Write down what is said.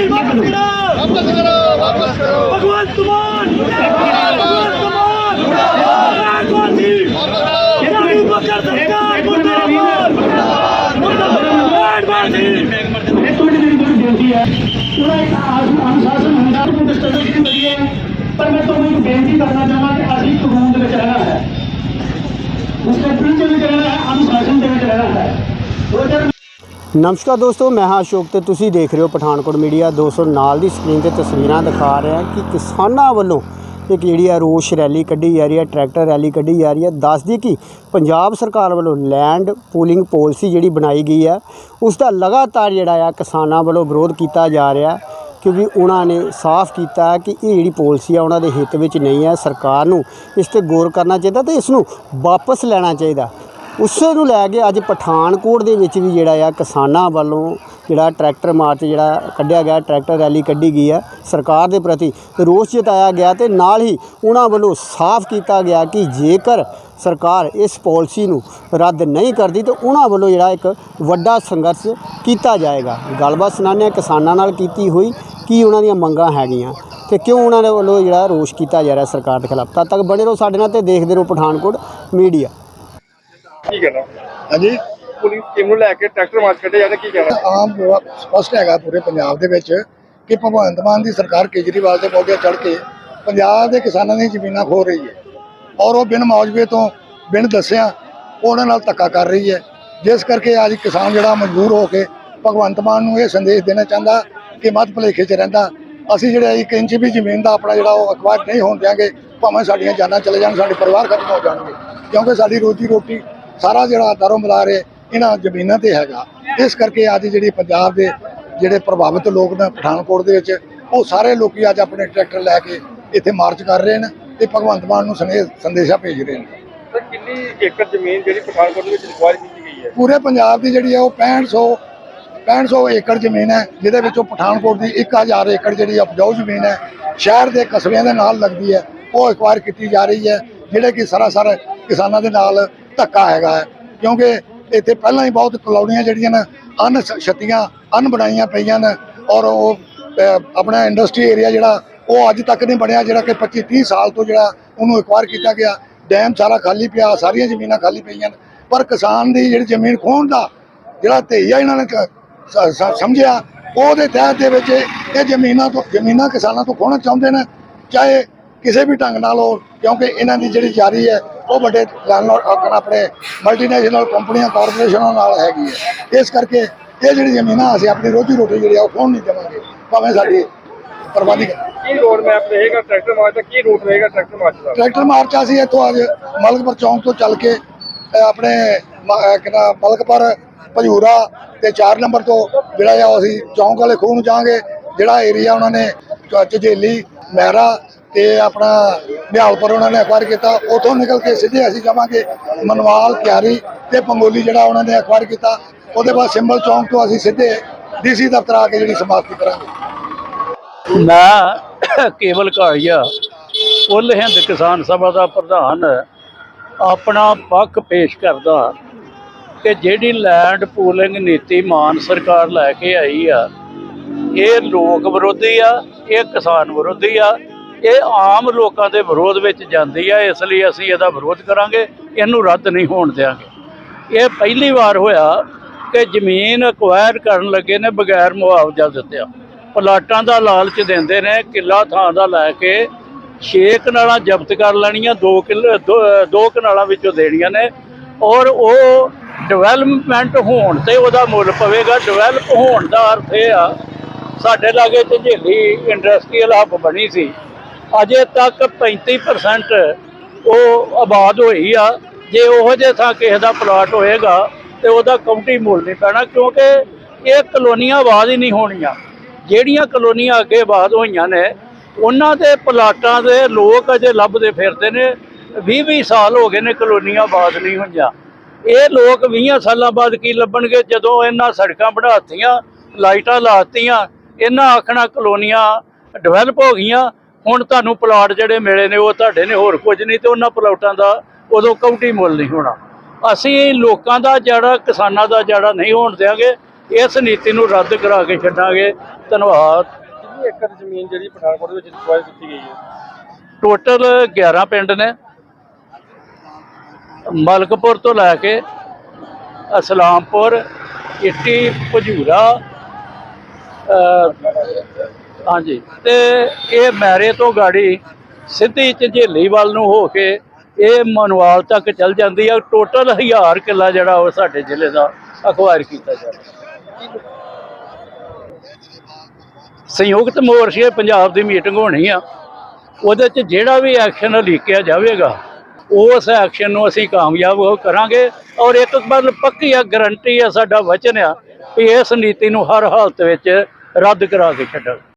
ਗੋਲੀ ਵਾਪਸ ਕਰੋ ਵਾਪਸ ਬੇਨਤੀ ਹੈ ਪੂਰਾ ਅਨੁਸ਼ਾਸਨ ਹੁੰਦਾ ਪਰ ਮੈਂ ਤੁਹਾਨੂੰ ਇੱਕ ਬੇਨਤੀ ਕਰਨਾ ਚਾਹੁੰਦਾ ਕਿ ਅਸੀਂ ਕਾਨੂੰਨ ਦੇ ਵਿੱਚ ਨਮਸਕਾਰ ਦੋਸਤੋ, ਮੈਂ ਹਾਂ ਅਸ਼ੋਕ ਤੇ ਤੁਸੀਂ ਦੇਖ ਰਹੇ ਹੋ ਪਠਾਨਕੋਟ ਮੀਡੀਆ। ਦੋਸਤੋ, ਨਾਲ ਦੀ ਸਕਰੀਨ ਤੇ ਤਸਵੀਰਾਂ ਦਿਖਾ ਰਿਹਾ ਕਿ ਕਿਸਾਨਾਂ ਵੱਲੋਂ ਇੱਕ ਜਿਹੜੀ ਆ ਰੋਸ਼ ਰੈਲੀ ਕੱਢੀ ਜਾ ਰਹੀ ਹੈ ਟਰੈਕਟਰ ਰੈਲੀ ਕੱਢੀ ਜਾ ਰਹੀ ਹੈ ਦੱਸਦੀ ਕਿ ਪੰਜਾਬ ਸਰਕਾਰ ਵੱਲੋਂ ਲੈਂਡ ਪੂਲਿੰਗ ਪਾਲਿਸੀ ਜਿਹੜੀ ਬਣਾਈ ਗਈ ਹੈ ਉਸ ਦਾ ਲਗਾਤਾਰ ਜਿਹੜਾ ਆ ਕਿਸਾਨਾਂ ਵੱਲੋਂ ਵਿਰੋਧ ਕੀਤਾ ਜਾ ਰਿਹਾ, ਕਿਉਂਕਿ ਉਹਨਾਂ ਨੇ ਸਾਫ਼ ਕੀਤਾ ਕਿ ਇਹ ਜਿਹੜੀ ਪਾਲਿਸੀ ਆ, ਉਹਨਾਂ ਦੇ ਹਿੱਤ ਵਿੱਚ ਨਹੀਂ ਹੈ ਸਰਕਾਰ ਨੂੰ ਇਸ ਤੇ ਗੌਰ ਕਰਨਾ ਚਾਹੀਦਾ ਤੇ ਇਸ ਨੂੰ ਵਾਪਸ ਲੈਣਾ ਚਾਹੀਦਾ। ਉਸੇ ਨੂੰ ਲੈ ਕੇ ਅੱਜ ਪਠਾਨਕੋਟ ਦੇ ਵਿੱਚ ਵੀ ਜਿਹੜਾ ਆ ਕਿਸਾਨਾਂ ਵੱਲੋਂ ਜਿਹੜਾ ਟਰੈਕਟਰ ਮਾਰਚ ਜਿਹੜਾ ਕੱਢਿਆ ਗਿਆ, ਟਰੈਕਟਰ ਰੈਲੀ ਕੱਢੀ ਗਈ ਹੈ ਸਰਕਾਰ ਦੇ ਪ੍ਰਤੀ। ਰੋਸ ਜਤਾਇਆ ਗਿਆ ਤੇ ਨਾਲ ਹੀ ਉਹਨਾਂ ਵੱਲੋਂ ਸਾਫ਼ ਕੀਤਾ ਗਿਆ ਕਿ ਜੇਕਰ ਸਰਕਾਰ ਇਸ ਪਾਲਿਸੀ ਨੂੰ ਰੱਦ ਨਹੀਂ ਕਰਦੀ ਤਾਂ ਉਹਨਾਂ ਵੱਲੋਂ ਜਿਹੜਾ ਇੱਕ ਵੱਡਾ ਸੰਘਰਸ਼ ਕੀਤਾ ਜਾਏਗਾ। ਗੱਲਬਾਤ ਸੁਣਾਉਂਦੇ ਕਿਸਾਨਾਂ ਨਾਲ ਕੀਤੀ ਹੋਈ ਕੀ ਉਹਨਾਂ ਦੀਆਂ ਮੰਗਾਂ ਹੈਗੀਆਂ ਤੇ ਕਿਉਂ ਉਹਨਾਂ ਦੇ ਵੱਲੋਂ ਜਿਹੜਾ ਰੋਸ ਕੀਤਾ ਜਾ ਰਿਹਾ ਸਰਕਾਰ ਦੇ ਖਿਲਾਫ। ਤਦ ਤੱਕ ਬਣੇ ਰਹੋ ਸਾਡੇ ਨਾਲ ਤੇ ਦੇਖਦੇ ਰਹੋ ਪਠਾਨਕੋਟ ਮੀਡੀਆ। ਕੀ ਕਹਿਣਾ? ਹਾਂਜੀ? ਪੁਲਿਸ ਟੀਮ ਨੂੰ ਲੈ ਕੇ ਟਰੈਕਟਰ ਮਾਰਚ ਕੱਢੇ ਜਾਂਦੇ ਕੀ ਕਹਿਣਾ? ਆਮ ਸਪਸ਼ਟ ਹੈਗਾ ਪੂਰੇ ਪੰਜਾਬ ਦੇ ਵਿੱਚ ਕਿ ਭਗਵੰਤ ਮਾਨ ਦੀ ਸਰਕਾਰ ਕੇਜਰੀਵਾਲ ਦੇ ਮੋਢੇ ਚੜ ਕੇ ਪੰਜਾਬ ਦੇ ਕਿਸਾਨਾਂ ਦੀਆਂ ਜ਼ਮੀਨਾਂ ਖੋ ਰਹੀ ਹੈ ਔਰ ਉਹ ਬਿਨ ਮੌਜਵੇ ਤੋਂ ਬਿਨ ਦੱਸਿਆ ਉਹਨਾਂ ਨਾਲ ਧੱਕਾ ਕਰ ਰਹੀ ਹੈ। ਜਿਸ ਕਰਕੇ ਅੱਜ ਕਿਸਾਨ ਜਿਹੜਾ ਮਜਬੂਰ ਹੋ ਕੇ ਭਗਵੰਤ ਮਾਨ ਨੂੰ ਇਹ ਸੰਦੇਸ਼ ਦੇਣਾ ਚਾਹੁੰਦਾ ਕਿ ਮਤ ਭਲੇਖੇ 'ਚ ਰਹਿੰਦਾ। ਅਸੀਂ ਜਿਹੜਾ ਇੱਕ ਇੰਚ ਵੀ ਜ਼ਮੀਨ ਦਾ ਆਪਣਾ ਜਿਹੜਾ ਉਹ ਅਖਬਾਰ ਨਹੀਂ ਹੋਣ ਦਿਆਂਗੇ ਭਾਵੇਂ ਸਾਡੀਆਂ ਜਾਨਾਂ ਚਲੇ ਜਾਣ ਸਾਡੇ ਪਰਿਵਾਰ ਖਤਮ ਹੋ ਜਾਣਗੇ। ਕਿਉਂਕਿ ਸਾਡੀ ਰੋਜੀ ਰੋਟੀ ਸਾਰਾ ਜਿਹੜਾ ਦਾਰੋ ਮਦਾਰ ਹੈ ਇਹਨਾਂ ਜ਼ਮੀਨਾਂ ਤੇ ਹੈਗਾ। ਇਸ ਕਰਕੇ ਅੱਜ ਜਿਹੜੀ ਪੰਜਾਬ ਦੇ ਜਿਹੜੇ ਪ੍ਰਭਾਵਿਤ ਲੋਕ ਨੇ ਪਠਾਨਕੋਟ ਦੇ ਵਿੱਚ ਉਹ ਸਾਰੇ ਲੋਕੀ ਅੱਜ ਆਪਣੇ ਟਰੈਕਟਰ ਲੈ ਕੇ ਇੱਥੇ ਮਾਰਚ ਕਰ ਰਹੇ ਨੇ ਤੇ ਭਗਵੰਤ ਮਾਨ ਨੂੰ ਸੰਦੇਸ਼ ਸੰਦੇਸ਼ਾ ਭੇਜ ਰਹੇ ਨੇ। ਸਰ ਕਿੰਨੀ ਏਕੜ ਜ਼ਮੀਨ ਜਿਹੜੀ ਪਠਾਨਕੋਟ ਦੇ ਵਿੱਚ ਰਿਕਵਾਇਰ ਕੀਤੀ ਗਈ ਹੈ? ਪੂਰੇ ਪੰਜਾਬ ਦੀ ਜਿਹੜੀ ਹੈ ਉਹ 6500 6500 ਏਕੜ ਜ਼ਮੀਨ ਹੈ ਜਿਹਦੇ ਵਿੱਚੋਂ ਪਠਾਨਕੋਟ ਦੀ 1000 ਏਕੜ ਜਿਹੜੀ ਉਪਜਾਊ ਜ਼ਮੀਨ ਹੈ ਸ਼ਹਿਰ ਦੇ ਕਸਬਿਆਂ ਦੇ ਨਾਲ ਲੱਗਦੀ ਹੈ ਉਹ ਐਕਵਾਇਰ ਕੀਤੀ ਜਾ ਰਹੀ ਹੈ ਜਿਹੜੇ ਕਿ ਸਰਾਸਰ ਕਿਸਾਨਾਂ ਦੇ ਨਾਲ ਧੱਕਾ ਹੈਗਾ ਹੈ, ਕਿਉਂਕਿ ਇੱਥੇ ਪਹਿਲਾਂ ਹੀ ਬਹੁਤ ਕਲੋਨੀਆਂ ਜਿਹੜੀਆਂ ਨੇ ਅਨ ਛੱਤੀਆਂ ਅਨ ਬਣਾਈਆਂ ਪਈਆਂ ਨੇ ਔਰ ਉਹ ਆਪਣਾ ਇੰਡਸਟਰੀ ਏਰੀਆ ਜਿਹੜਾ, ਉਹ ਅੱਜ ਤੱਕ ਨਹੀਂ ਬਣਿਆ, ਜਿਹੜਾ ਕਿ 25 30 ਸਾਲ ਤੋਂ ਜਿਹੜਾ ਉਹਨੂੰ ਐਕਵਾਇਰ ਕੀਤਾ ਗਿਆ। ਡੈਮ ਸਾਰਾ ਖਾਲੀ ਪਿਆ, ਸਾਰੀਆਂ ਜ਼ਮੀਨਾਂ ਖਾਲੀ ਪਈਆਂ ਨੇ। ਪਰ ਕਿਸਾਨ ਦੀ ਜਿਹੜੀ ਜ਼ਮੀਨ ਖੋਹਣ ਦਾ ਜਿਹੜਾ ਧਈਆ ਇਹਨਾਂ ਨੇ ਸਮਝਿਆ, ਉਹਦੇ ਤਹਿਤ ਦੇ ਵਿੱਚ ਇਹ ਜ਼ਮੀਨਾਂ ਤੋਂ, ਜ਼ਮੀਨਾਂ ਕਿਸਾਨਾਂ ਤੋਂ ਖੋਹਣਾ ਚਾਹੁੰਦੇ ਨੇ, ਚਾਹੇ ਕਿਸੇ ਵੀ ਢੰਗ ਨਾਲ ਹੋ, ਕਿਉਂਕਿ ਇਹਨਾਂ ਦੀ ਜਿਹੜੀ ਜਾਰੀ ਹੈ ਉਹ ਵੱਡੇ ਲੈਂਡਲੋਰਡ ਆਪਣਾ ਆਪਣੇ ਮਲਟੀਨੈਸ਼ਨਲ ਕੰਪਨੀਆਂ ਕਾਰਪੋਰੇਸ਼ਨਾਂ ਨਾਲ ਹੈਗੀ ਹੈ। ਇਸ ਕਰਕੇ ਇਹ ਜਿਹੜੀ ਜ਼ਮੀਨਾਂ ਅਸੀਂ ਆਪਣੀ ਰੋਜੀ ਰੋਟੀ ਜਿਹੜੀ ਆ ਉਹ ਖੋਹਣ ਨਹੀਂ ਦੇਵਾਂਗੇ। ਭਾਵੇਂ ਸਾਡੀ ਬਰਬਾਦੀ ਕਰ। ਕੀ ਰੋਡ ਮੈਪ ਰਹੇਗਾ ਟਰੈਕਟਰ ਮਾਰਚ ਦਾ? ਕੀ ਰੂਟ ਰਹੇਗਾ ਟਰੈਕਟਰ ਮਾਰਚ ਦਾ? ਟਰੈਕਟਰ ਮਾਰਚ ਅਸੀਂ ਇੱਥੋਂ ਅੱਜ ਮਲਕਪੁਰ ਚੌਂਕ ਤੋਂ ਚੱਲ ਕੇ ਆਪਣੇ ਕਿਹੜਾ ਮਲਕਪੁਰ ਭਜੂਰਾ ਤੇ 4 ਨੰਬਰ ਤੋਂ ਜਿਹੜਾ ਆ ਅਸੀਂ ਚੌਂਕ ਵਾਲੇ ਖੂਹ ਨੂੰ ਜਾਵਾਂਗੇ। ਜਿਹੜਾ ਏਰੀਆ ਉਹਨਾਂ ਨੇ ਚ- ਝਜੇਲੀ ਮਹਿਰਾ ਤੇ ਆਪਣਾ ਨਿਹਾਲਪੁਰ ਉਹਨਾਂ ਨੇ ਅਕਵਾਇਰ ਕੀਤਾ। ਉਥੋਂ ਨਿਕਲ ਕੇ ਸਿੱਧੇ ਅਸੀਂ ਜਾਵਾਂਗੇ ਮਨਵਾਲ, ਕਿਆਰੀ ਤੇ ਪੰਗੋਲੀ ਜਿਹੜਾ ਉਹਨਾਂ ਨੇ ਅਕਵਾਇਰ ਕੀਤਾ। ਉਹਦੇ ਬਾਅਦ ਸਿੰਬਲ ਚੌਂਕ ਤੋਂ ਅਸੀਂ ਸਿੱਧੇ ਡੀਸੀ ਦਫ਼ਤਰ ਆ ਕੇ ਜਿਹੜੀ ਸਮਾਪਤੀ ਕਰਾਂਗੇ। ਮੈਂ ਕੇਵਲ ਕਾਲੀਆ ਕੁੱਲ ਹਿੰਦ ਕਿਸਾਨ ਸਭਾ ਦਾ ਪ੍ਰਧਾਨ ਆਪਣਾ ਪੱਖ ਪੇਸ਼ ਕਰਦਾ ਕਿ ਜਿਹੜੀ ਲੈਂਡ ਪੂਲਿੰਗ ਨੀਤੀ ਮਾਨ ਸਰਕਾਰ ਲੈ ਕੇ ਆਈ ਆ, ਇਹ ਲੋਕ ਵਿਰੋਧੀ ਆ, ਇਹ ਕਿਸਾਨ ਵਿਰੋਧੀ ਆ ਇਹ ਆਮ ਲੋਕਾਂ ਦੇ ਵਿਰੋਧ ਵਿੱਚ ਜਾਂਦੀ ਆ, ਇਸ ਲਈ ਅਸੀਂ ਇਹਦਾ ਵਿਰੋਧ ਕਰਾਂਗੇ, ਇਹਨੂੰ ਰੱਦ ਨਹੀਂ ਹੋਣ ਦਿਆਂਗੇ। ਇਹ ਪਹਿਲੀ ਵਾਰ ਹੋਇਆ ਕਿ ਜ਼ਮੀਨ ਅਕਵਾਇਰ ਕਰਨ ਲੱਗੇ ਨੇ ਬਗੈਰ ਮੁਆਵਜ਼ਾ ਦਿੱਤਿਆ। ਪਲਾਟਾਂ ਦਾ ਲਾਲਚ ਦਿੰਦੇ ਨੇ, ਕਿੱਲਾ ਥਾਂ ਦਾ ਲੈ ਕੇ ਛੇ ਕਨਾਲਾਂ ਜ਼ਬਤ ਕਰ ਲੈਣੀਆਂ, ਦੋ ਕਿੱਲੇ, ਦੋ- ਦੋ ਕਨਾਲਾਂ ਵਿੱਚੋਂ ਦੇਣੀਆਂ ਨੇ, ਔਰ ਉਹ ਡਿਵੈਲਪਮੈਂਟ ਹੋਣ ਤੇ ਉਹਦਾ ਮੁੱਲ ਪਵੇਗਾ। ਡਿਵੈਲਪ ਹੋਣ ਦਾ ਅਰਥ ਇਹ ਆ, ਸਾਡੇ ਲਾਗੇ ਝੇਲੀ ਇੰਡਸਟਰੀਅਲ ਹੱਬ ਬਣੀ ਸੀ ਅਜੇ ਤੱਕ 35% ਉਹ ਆਬਾਦ ਹੋਈ ਆ। ਜੇ ਉਹੋ ਜਿਹੇ ਥਾਂ ਕਿਸੇ ਦਾ ਪਲਾਟ ਹੋਏਗਾ ਤੇ ਉਹਦਾ ਕਾਉਂਟੀ ਮੁੱਲ ਨਹੀਂ ਪੈਣਾ, ਕਿਉਂਕਿ ਇਹ ਕਲੋਨੀਆਂ ਆਬਾਦ ਹੀ ਨਹੀਂ ਹੋਣੀਆਂ। ਜਿਹੜੀਆਂ ਕਲੋਨੀਆਂ ਅੱਗੇ ਆਬਾਦ ਹੋਈਆਂ ਨੇ, ਉਹਨਾਂ ਦੇ ਪਲਾਟਾਂ ਦੇ ਲੋਕ ਅਜੇ ਲੱਭਦੇ ਫਿਰਦੇ ਨੇ। 20 20 ਸਾਲ ਹੋ ਗਏ ਨੇ ਕਲੋਨੀਆਂ ਆਬਾਦ ਨਹੀਂ ਹੋਈਆਂ। ਇਹ ਲੋਕ 20 ਸਾਲਾਂ ਬਾਅਦ ਕੀ ਲੱਭਣਗੇ? ਜਦੋਂ ਇਹਨਾਂ ਸੜਕਾਂ ਬਣਾਤੀਆਂ, ਲਾਈਟਾਂ ਲਾਤੀਆਂ, ਇਹਨਾਂ ਆਖਣਾ ਕਲੋਨੀਆਂ ਡਿਵੈਲਪ ਹੋ ਗਈਆਂ ਹੁਣ ਤੁਹਾਨੂੰ ਪਲਾਟ ਜਿਹੜੇ ਮਿਲੇ ਨੇ ਉਹ ਤੁਹਾਡੇ ਨੇ ਹੋਰ ਕੁਝ ਨਹੀਂ ਤੇ ਉਹਨਾਂ ਪਲਾਟਾਂ ਦਾ ਉਦੋਂ ਕਾਉਂਟੀ ਮੁੱਲ ਨਹੀਂ ਹੋਣਾ। ਅਸੀਂ ਲੋਕਾਂ ਦਾ ਜਿਹੜਾ ਕਿਸਾਨਾਂ ਦਾ ਜਿਹੜਾ ਨਹੀਂ ਹੋਣ ਦਿਆਂਗੇ ਇਸ ਨੀਤੀ ਨੂੰ ਰੱਦ ਕਰਾ ਕੇ ਛੱਡਾਂਗੇ। ਧੰਨਵਾਦ। ਕਿੰਨੀ ਏਕੜ ਜ਼ਮੀਨ ਜਿਹੜੀ ਪਠਾਨਕੋਟ ਵਿੱਚ ਰਿਕਵਾਇਰ ਕੀਤੀ ਗਈ ਹੈ? ਟੋਟਲ 11 ਪਿੰਡ ਨੇ। ਮਲਕਪੁਰ ਤੋਂ ਲੈ ਕੇ ਅਸਲਾਮਪੁਰ ਇੱਟੀ ਭਜੂਰਾ ਹਾਂਜੀ। ਤੇ ਇਹ ਮੈਰੇ ਤੋਂ ਗਾੜੀ ਸਿੱਧੀ ਝੰਜੇਲੀ ਵੱਲ ਨੂੰ ਹੋ ਕੇ ਇਹ ਮਨਵਾਲ ਤੱਕ ਚੱਲ ਜਾਂਦੀ ਆ। ਟੋਟਲ ਹਜ਼ਾਰ ਕਿੱਲਾ ਜਿਹੜਾ ਉਹ ਸਾਡੇ ਜ਼ਿਲ੍ਹੇ ਦਾ ਅਕਵਾਇਰ ਕੀਤਾ ਜਾਵੇ ਸੰਯੁਕਤ ਮੋਰਚੇ ਪੰਜਾਬ ਦੀ ਮੀਟਿੰਗ ਹੋਣੀ ਆ। ਉਹਦੇ 'ਚ ਜਿਹੜਾ ਵੀ ਐਕਸ਼ਨ ਲਿਖਿਆ ਜਾਵੇਗਾ, ਉਸ ਐਕਸ਼ਨ ਨੂੰ ਅਸੀਂ ਕਾਮਯਾਬ ਕਰਾਂਗੇ ਔਰ ਇੱਕ ਗੱਲ ਪੱਕੀ ਆ ਗਰੰਟੀ ਆ ਸਾਡਾ ਵਚਨ ਆ ਕਿ ਇਸ ਨੀਤੀ ਨੂੰ ਹਰ ਹਾਲਤ ਵਿੱਚ ਰੱਦ ਕਰਾ ਕੇ ਛੱਡਾਂਗੇ।